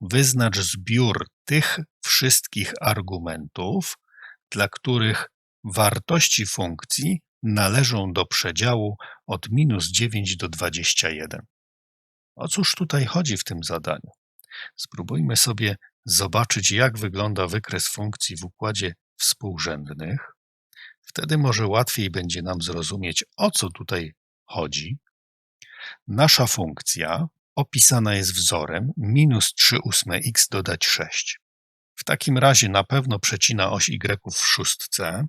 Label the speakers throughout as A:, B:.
A: wyznacz zbiór tych wszystkich argumentów, dla których wartości funkcji należą do przedziału od minus 9 do 21. O cóż tutaj chodzi w tym zadaniu? Spróbujmy sobie zobaczyć, jak wygląda wykres funkcji w układzie współrzędnych. Wtedy może łatwiej będzie nam zrozumieć, o co tutaj chodzi. Nasza funkcja opisana jest wzorem minus 3 ósme x dodać 6. W takim razie na pewno przecina oś y w szóstce.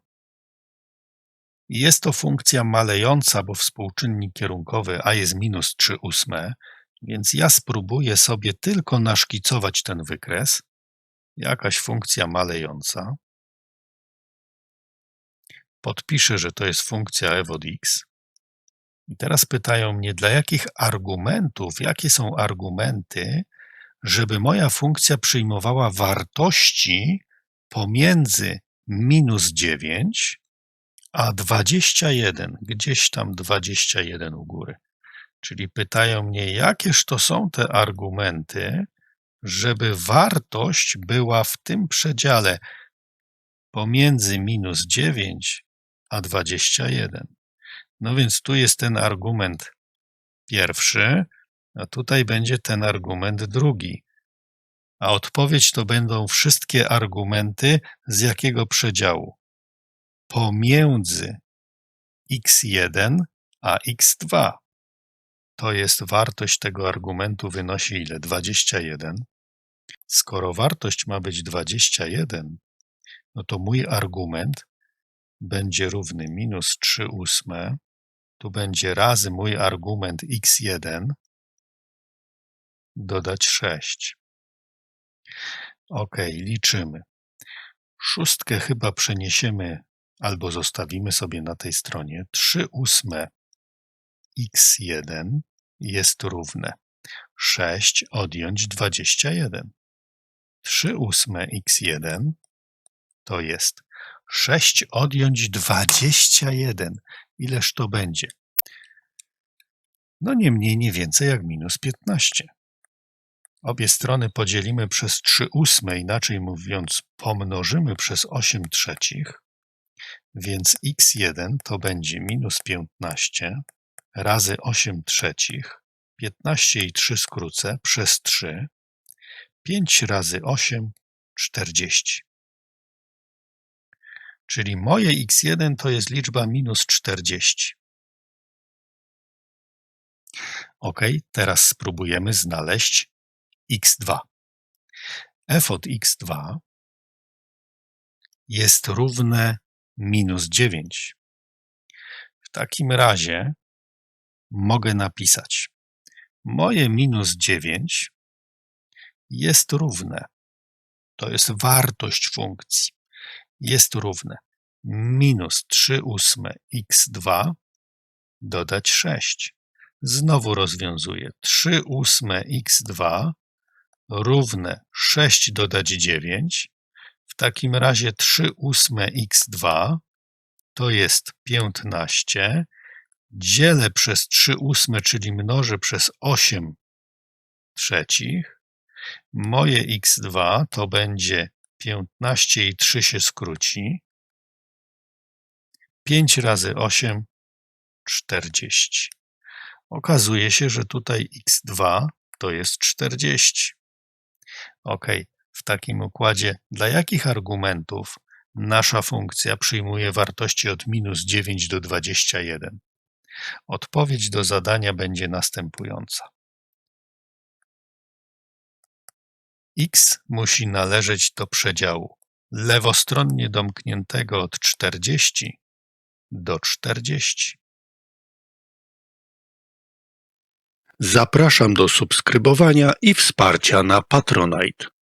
A: Jest to funkcja malejąca, bo współczynnik kierunkowy a jest minus 3 ósme, więc ja spróbuję sobie tylko naszkicować ten wykres. Jakaś funkcja malejąca. Podpiszę, że to jest funkcja f od x. I teraz pytają mnie, dla jakich argumentów, jakie są argumenty, żeby moja funkcja przyjmowała wartości pomiędzy minus 9 a 21, gdzieś tam 21 u góry. Czyli pytają mnie, jakież to są te argumenty, żeby wartość była w tym przedziale pomiędzy minus 9 a 21. No więc tu jest ten argument pierwszy, a tutaj będzie ten argument drugi. A odpowiedź to będą wszystkie argumenty z jakiego przedziału? Pomiędzy x1 a x2. To jest wartość tego argumentu wynosi ile? 21. Skoro wartość ma być 21, no to mój argument będzie równy minus 3 ósme, tu będzie razy mój argument x1, dodać 6. Ok, liczymy. Szóstkę chyba przeniesiemy albo zostawimy sobie na tej stronie. 3 ósme x1 jest równe 6 odjąć 21. 3 ósme x1 to jest 6 odjąć 21. Ileż to będzie? No nie mniej, nie więcej jak minus 15. Obie strony podzielimy przez 3 ósme, inaczej mówiąc pomnożymy przez 8 trzecich, więc x1 to będzie minus 15 razy 8 trzecich, 15 i 3 skrócę przez 3, 5 razy 8, 40. Czyli moje x1 to jest liczba minus 40. Ok, teraz spróbujemy znaleźć x2. f od x2 jest równe minus 9. W takim razie mogę napisać moje minus 9 jest równe, to jest wartość funkcji, jest równe minus 3 ósme x2 dodać 6. Znowu rozwiązuję. 3 ósme x2 równe 6 dodać 9. W takim razie 3 ósme x2 to jest 15. Dzielę przez 3 ósme, czyli mnożę przez 8 trzecich. Moje x2 to będzie 15 i 3 się skróci. 5 razy 8, 40. Okazuje się, że tutaj x2 to jest 40. Ok, w takim układzie dla jakich argumentów nasza funkcja przyjmuje wartości od minus 9 do 21? Odpowiedź do zadania będzie następująca. X musi należeć do przedziału lewostronnie domkniętego od 40 do 40.
B: Zapraszam do subskrybowania i wsparcia na Patronite.